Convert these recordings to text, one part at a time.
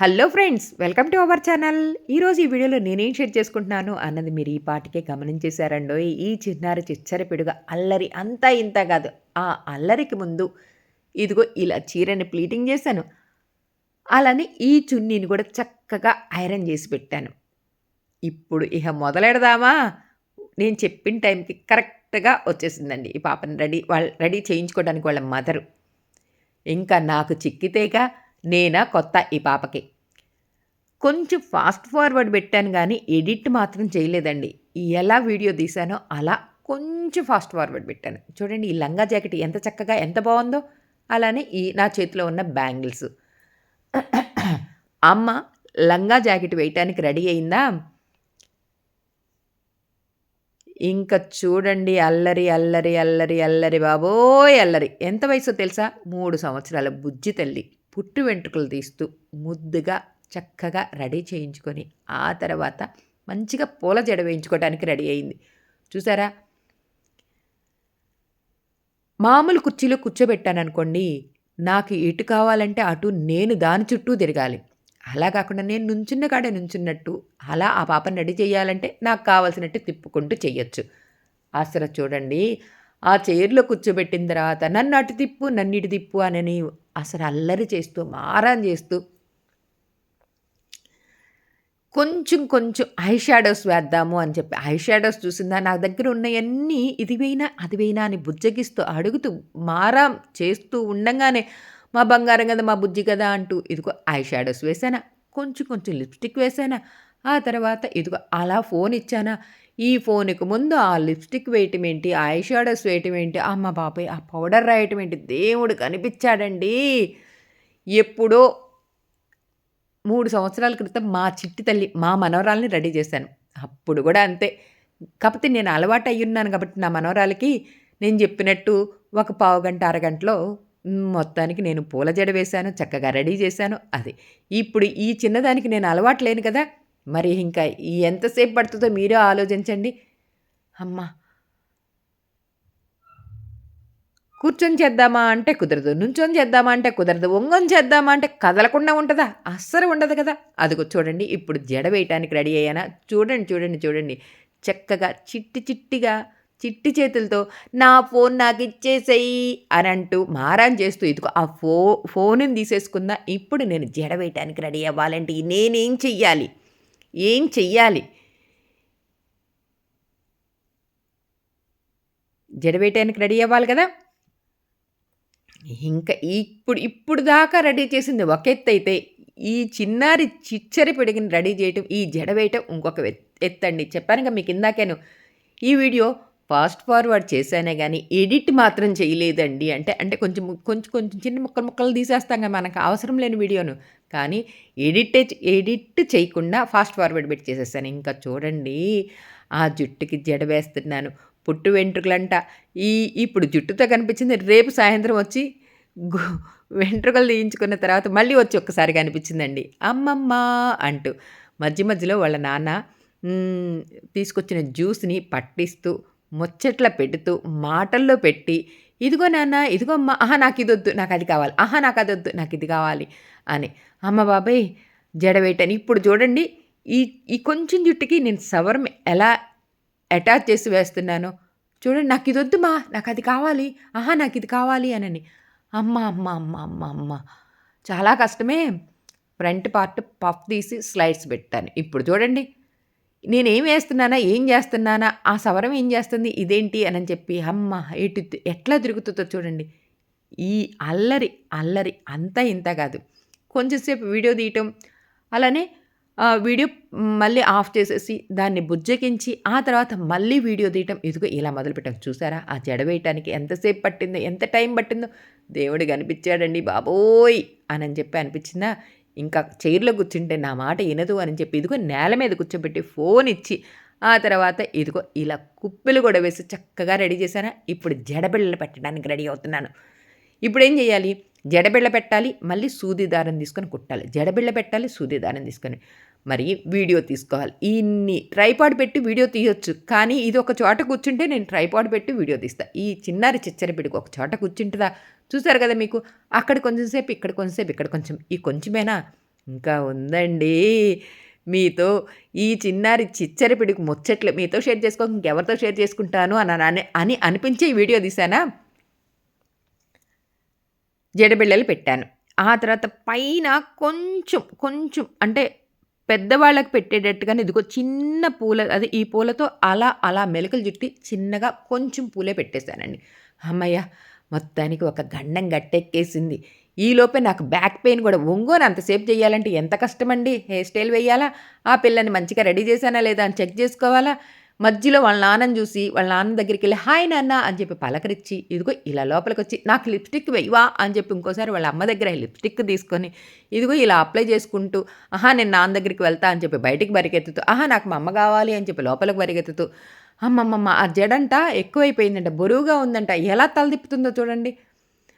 Hello friends welcome to our channel ఈరోజు ఈ వీడియోలో నేనేం షేర్ చేసుకుంటున్నాను అన్నది మీరు ఈ పాటికే గమనించేశారండో. ఈ చిన్నారి చిచ్చర పిడుగ అల్లరి అంతా ఇంత కాదు. ఆ అల్లరికి ముందు ఇదిగో ఇలా చీరని ప్లీటింగ్ చేశాను. అలానే ఈ చున్నీని కూడా చక్కగా ఐరన్ చేసి పెట్టాను. ఇప్పుడు ఇక మొదలెడదామా? నేను చెప్పిన టైంకి కరెక్ట్గా వచ్చేసిందండి. ఈ పాపని రెడీ వాళ్ళు రెడీ చేయించుకోవడానికి వాళ్ళ మదరు ఇంకా నాకు చిక్కితేగా నేనా కొత్త ఈ పాపకి? కొంచెం ఫాస్ట్ ఫార్వర్డ్ పెట్టాను కానీ ఎడిట్ మాత్రం చేయలేదండి. ఎలా వీడియో తీశానో అలా కొంచెం ఫాస్ట్ ఫార్వర్డ్ పెట్టాను. చూడండి ఈ లంగా జాకెట్ ఎంత చక్కగా ఎంత బాగుందో. అలానే ఈ నా చేతిలో ఉన్న బ్యాంగిల్స్. అమ్మ లంగా జాకెట్ వేయటానికి రెడీ అయిందా? ఇంకా చూడండి అల్లరి అల్లరి అల్లరి అల్లరి బాబోయ్ అల్లరి. ఎంత వయసు తెలుసా? మూడు సంవత్సరాల బుజ్జి తల్లి. పుట్టు వెంట్రుకలు తీస్తూ ముద్దుగా చక్కగా రెడీ చేయించుకొని ఆ తర్వాత మంచిగా పూల జడ వేయించుకోవడానికి రెడీ అయింది. చూసారా? మామూలు కుర్చీలో కూర్చోబెట్టాను అనుకోండి నాకు ఇటు కావాలంటే అటు నేను దాని చుట్టూ తిరగాలి. అలా కాకుండా నేను నుంచున్న కాడే నుంచున్నట్టు అలా ఆ పాపను రెడీ చేయాలంటే నాకు కావాల్సినట్టు తిప్పుకుంటూ చేయొచ్చు అసలు చూడండి ఆ చైర్లో కూర్చోబెట్టిన తర్వాత నన్ను అటు తిప్పు నన్ను ఇటు తిప్పు అని అసలు అల్లరి చేస్తూ మారాన్ చేస్తూ కొంచెం కొంచెం ఐ షాడోస్ వేద్దాము అని చెప్పి ఐ షాడోస్ చూసిందా? నా దగ్గర ఉన్నవన్నీ ఇది వేయినా అది వేయినా అని బుజ్జగిస్తూ అడుగుతూ మారాం చేస్తూ ఉండగానే మా బంగారం కదా మా బుజ్జి కదా అంటూ ఇదిగో ఐ షాడోస్ వేసానా కొంచెం కొంచెం లిప్స్టిక్ వేసానా ఆ తర్వాత ఇదిగో అలా ఫోన్ ఇచ్చానా? ఈ ఫోన్కి ముందు ఆ లిప్స్టిక్ వేయటం ఏంటి? ఐ షాడోస్ వేయటం ఏంటి? అమ్మ బాబాయ్ ఆ పౌడర్ రాయటం ఏంటి? దేవుడు కనిపించాడండి. ఎప్పుడో మూడు సంవత్సరాల క్రితం మా చిట్టి తల్లి మా మనవరాల్ని రెడీ చేశాను. అప్పుడు కూడా అంతే. కాకపోతే నేను అలవాటు అయ్యున్నాను కాబట్టి నా మనవరాలకి నేను చెప్పినట్టు ఒక పావు గంట అరగంటలో మొత్తానికి నేను పూల జడ వేశాను చక్కగా రెడీ చేశాను. అది ఇప్పుడు ఈ చిన్నదానికి నేను అలవాటు లేను కదా. మరి ఇంకా ఎంతసేపు పడుతుందో మీరే ఆలోచించండి. అమ్మా. కూర్చొని చేద్దామా అంటే కుదరదు నుంచొని చేద్దామా అంటే కుదరదు ఒంగొని చేద్దామా అంటే కదలకుండా ఉంటుందా? అస్సలు ఉండదు కదా. అదిగో చూడండి ఇప్పుడు జడ వేయటానికి రెడీ అయ్యానా? చూడండి చూడండి చూడండి. చక్కగా చిట్టి చిట్టిగా చిట్టి చేతులతో నా ఫోన్ నాకు ఇచ్చేసేయి అని అంటూ మారాన్ చేస్తూ ఇదిగో ఆ ఫో ఫోన్ని తీసేసుకుందా. ఇప్పుడు నేను జడ వేయటానికి రెడీ అవ్వాలంటే నేనేం చెయ్యాలి? ఏం చెయ్యాలి? జడవేయటానికి రెడీ అవ్వాలి కదా? ఇంకా ఇప్పుడు ఇప్పుడు దాకా రెడీ చేసింది ఒక ఎత్తు అయితే ఈ చిన్నారి చిచ్చరి పిడిగిని రెడీ చేయటం ఈ జడ వేయటం ఇంకొక ఎత్తండి. చెప్పాను కదా మీకు ఇందాకేను. ఈ వీడియో ఫాస్ట్ ఫార్వర్డ్ చేశానే కానీ ఎడిట్ మాత్రం చేయలేదండి. అంటే అంటే కొంచెం కొంచెం కొంచెం చిన్న ముక్కలు ముక్కలు తీసేస్తాం కదా మనకు అవసరం లేని వీడియోను. కానీ ఎడిట్ ఎడిట్ చేయకుండా ఫాస్ట్ ఫార్వర్డ్ పెట్టి చేసేస్తాను ఇంకా చూడండి ఆ జుట్టుకి జడ వేస్తున్నాను. పుట్టు వెంట్రుకలంట. ఈ ఇప్పుడు జుట్టుతో కనిపించింది. రేపు సాయంత్రం వచ్చి వెంట్రుకలు తీయించుకున్న తర్వాత మళ్ళీ వచ్చి ఒక్కసారి కనిపించిందండి. అమ్మమ్మ అంటూ మధ్య మధ్యలో వాళ్ళ నాన్న తీసుకొచ్చిన జ్యూస్ని పట్టిస్తూ ముచ్చట్ల పెడుతూ మాటల్లో పెట్టి ఇదిగో నాన్న ఇదిగో అమ్మ ఆహా నాకు ఇది వద్దు నాకు అది కావాలి ఆహా నాకు అది వద్దు నాకు ఇది కావాలి అని. అమ్మ బాబాయ్ జడవేయటని ఇప్పుడు చూడండి ఈ ఈ కొంచెం జుట్టుకి నేను సవరం ఎలా అటాచ్ చేసి వేస్తున్నానో. చూడండి నాకు ఇది వద్దు మా నాకు అది కావాలి ఆహా నాకు ఇది కావాలి అని అమ్మ అమ్మ అమ్మ అమ్మ అమ్మ. చాలా కష్టమే. ఫ్రంట్ పార్ట్ పఫ్ తీసి స్లైడ్స్ పెట్టాను. ఇప్పుడు చూడండి నేనేం వేస్తున్నానా? ఏం చేస్తున్నానా? ఆ సవరం ఏం చేస్తుంది? ఇదేంటి? అని చెప్పి అమ్మ ఎటు ఎట్లా తిరుగుతుందో చూడండి. ఈ అల్లరి అల్లరి అంతా ఇంత కాదు. కొంచెంసేపు వీడియో తీయటం అలానే వీడియో మళ్ళీ ఆఫ్ చేసేసి దాన్ని బుజ్జగించి ఆ తర్వాత మళ్ళీ వీడియో తీయటం. ఇదిగో ఇలా మొదలుపెట్టాం. చూసారా? ఆ జడ వేయటానికి ఎంతసేపు పట్టిందో ఎంత టైం పట్టిందో. దేవుడు కనిపించాడండి బాబోయ్! అని చెప్పి అనిపించిందా? ఇంకా చైర్లో కూర్చుంటే నా మాట వినదు అని చెప్పి ఇదిగో నేల మీద కూర్చోబెట్టి ఫోన్ ఇచ్చి ఆ తర్వాత ఇదిగో ఇలా కుప్పెలు కూడా వేసి చక్కగా రెడీ చేశానా? ఇప్పుడు జడబిళ్ళలు పెట్టడానికి రెడీ అవుతున్నాను. ఇప్పుడు ఏం చేయాలి? జడబిళ్ళ పెట్టాలి మళ్ళీ సూది దారం తీసుకొని కుట్టాలి. జడబిళ్ళ పెట్టాలి సూది దారం తీసుకొని. మరి వీడియో తీసుకోవాలి. ఇన్ని ట్రైపాడ్ పెట్టి వీడియో తీయొచ్చు. కానీ ఇది ఒక చోట కూర్చుంటే నేను ట్రైపాడ్ పెట్టి వీడియో తీస్తా. ఈ చిన్నారి చిచ్చర పిడికి ఒక చోట కూర్చుంటుందా? చూసారు కదా మీకు? అక్కడ కొంచెంసేపు ఇక్కడ కొంచెంసేపు ఇక్కడ కొంచెం. ఈ కొంచెమేనా? ఇంకా ఉందండి. మీతో ఈ చిన్నారి చిచ్చర పిడికి ముచ్చట్లు మీతో షేర్ చేసుకో ఇంకెవరితో షేర్ చేసుకుంటాను అని అని అని అనిపించే వీడియో తీసానా? జడబిళ్ళలు పెట్టాను. ఆ తర్వాత పైన కొంచెం కొంచెం అంటే పెద్దవాళ్ళకి పెట్టేటట్టుగానే ఇదిగో చిన్న పూల అది ఈ పూలతో అలా అలా మెలకలు చుట్టి చిన్నగా కొంచెం పూలే పెట్టేశానండి. అమ్మయ్య మొత్తానికి ఒక గండం గట్టెక్కేసింది. ఈలోపే నాకు బ్యాక్ పెయిన్ కూడా. ఒంగోని అంతసేపు చేయాలంటే ఎంత కష్టమండి? హెయిర్ స్టైల్ వేయాలా? ఆ పిల్లని మంచిగా రెడీ చేశానా లేదా అని చెక్ చేసుకోవాలా? మధ్యలో వాళ్ళ నాన్నని చూసి వాళ్ళ నాన్న దగ్గరికి వెళ్ళి హాయ్ నాన్న అని చెప్పి పలకరించి ఇదిగో ఇలా లోపలికి వచ్చి నాకు లిప్స్టిక్ వెయ్యవా అని చెప్పి ఇంకోసారి వాళ్ళ అమ్మ దగ్గర లిప్స్టిక్ తీసుకొని ఇదిగో ఇలా అప్లై చేసుకుంటూ ఆహా నేను నాన్న దగ్గరికి వెళ్తా అని చెప్పి బయటికి బరిగెత్తుతూ ఆహా నాకు మా అమ్మ కావాలి అని చెప్పి లోపలికి బరిగెత్తుతూ అమ్మమ్మమ్మ ఆ జడంట ఎక్కువైపోయిందంట బరువుగా ఉందంట ఎలా తలదిప్పుతుందో చూడండి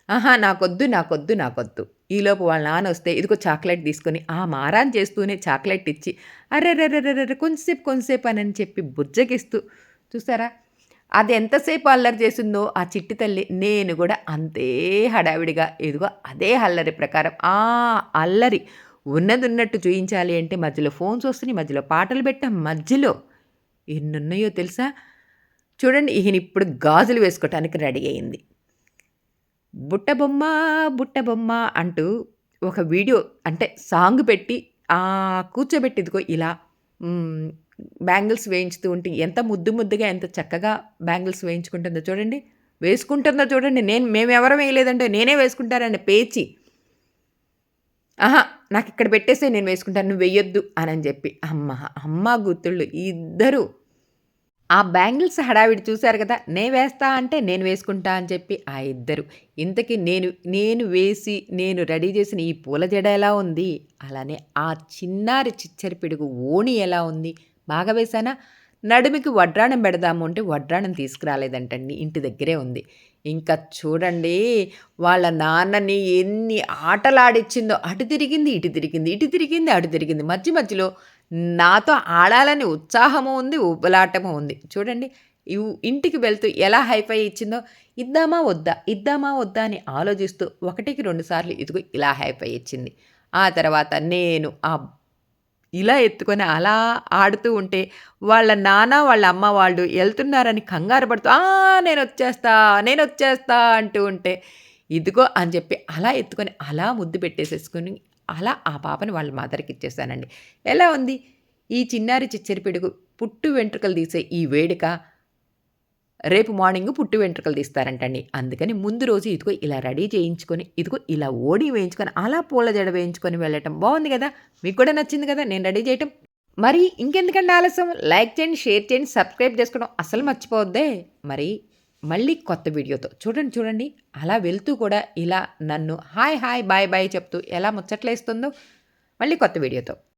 ఆహా నాకొద్దు నాకొద్దు నాకొద్దు. ఈలోపు వాళ్ళ నాన్న వస్తే ఇదిగో చాక్లెట్ తీసుకొని ఆ మారాన్ చేస్తూనే చాక్లెట్ ఇచ్చి అర్రెర్రెర్రెర్రె కొంచెంసేపు కొంచెంసేపు అని చెప్పి బుజ్జగిస్తూ చూసారా? అది ఎంతసేపు అల్లరి చేసిందో ఆ చిట్టి తల్లి నేను కూడా అంతే హడావిడిగా ఇదిగో అదే అల్లరి ప్రకారం ఆ అల్లరి ఉన్నది ఉన్నట్టు చూయించాలి అంటే మధ్యలో ఫోన్స్ వస్తున్నాయి మధ్యలో పాటలు పెట్టాం మధ్యలో ఎన్నున్నాయో తెలుసా? చూడండి ఈయన ఇప్పుడు గాజులు వేసుకోవటానికి రెడీ అయింది. బుట్టబొమ్మ బుట్టబొమ్మ అంటూ ఒక వీడియో అంటే సాంగ్ పెట్టి కూర్చోబెట్టిదిగో ఇలా బ్యాంగిల్స్ వేయించుతూ ఉంటే ఎంత ముద్దు ముద్దుగా ఎంత చక్కగా బ్యాంగిల్స్ వేయించుకుంటుందో చూడండి. వేసుకుంటుందో చూడండి. నేను మేము వేయలేదంటే నేనే వేసుకుంటానండి పేచి. ఆహా నాకు ఇక్కడ పెట్టేస్తే నేను వేసుకుంటాను నువ్వు వెయ్యొద్దు అని చెప్పి. అమ్మ అమ్మ గుర్తుళ్ళు. ఇద్దరు ఆ బ్యాంగిల్స్ హడావిడి చూశారు కదా నే వేస్తా అంటే నేను వేసుకుంటా అని చెప్పి ఆ ఇద్దరు ఇంతకీ నేను నేను వేసి నేను రెడీ చేసిన ఈ పూల జడ ఎలా ఉంది? అలానే ఆ చిన్నారి చిచ్చరి పిడుగు ఓణి ఎలా ఉంది? బాగా వేసానా నడుమికి వడ్రాణం పెడదాము అంటే వడ్రాణం తీసుకురాలేదంటండి ఇంటి దగ్గరే ఉంది. ఇంకా చూడండి వాళ్ళ నాన్నని ఎన్ని ఆటలాడిచ్చిందో. అటు తిరిగింది ఇటు తిరిగింది ఇటు తిరిగింది అటు తిరిగింది. మధ్య మధ్యలో నాతో ఆడాలని ఉత్సాహము ఉంది ఉబలాటము ఉంది. చూడండి ఇంటికి వెళ్తూ ఎలా హైఫై ఇచ్చిందో. ఇద్దామా వద్దా ఇద్దామా వద్దా అని ఆలోచిస్తూ ఒకటికి రెండుసార్లు ఇదిగో ఇలా హైఫై ఇచ్చింది. ఆ తర్వాత నేను ఆ ఇలా ఎత్తుకొని అలా ఆడుతూ ఉంటే వాళ్ళ నాన్న వాళ్ళ అమ్మ వాళ్ళు వెళ్తున్నారని కంగారు పడుతూ నేను వచ్చేస్తా నేను వచ్చేస్తా అంటూ ఉంటే ఇదిగో అని చెప్పి అలా ఎత్తుకొని అలా ముద్దు పెట్టేసేసుకొని అలా ఆ పాపని వాళ్ళ మదర్కి ఇచ్చేసానండి. ఎలా ఉంది? ఈ చిన్నారి చిచ్చరి పిడుగు పుట్టు వెంట్రుకలు తీసే ఈ వేడుక రేపు మార్నింగ్ పుట్టి వెంట్రుకలు తీస్తారంటండి అందుకని ముందు రోజు ఇదిగో ఇలా రెడీ చేయించుకొని ఇదిగో ఇలా ఓడి వేయించుకొని అలా పూల జడ వేయించుకొని వెళ్ళటం బాగుంది కదా. మీకు కూడా నచ్చింది కదా నేను రెడీ చేయటం. మరి ఇంకెందుకంటే ఆలస్యం? లైక్ చేయండి షేర్ చేయండి సబ్స్క్రైబ్ చేసుకోవడం అసలు మర్చిపోవద్దే. మరి మళ్ళీ కొత్త వీడియోతో చూడండి చూడండి. అలా వెళ్తూ కూడా ఇలా నన్ను హాయ్ హాయ్ బాయ్ బాయ్ చెప్తూ ఎలా ముచ్చట్లేస్తుందో మళ్ళీ కొత్త వీడియోతో.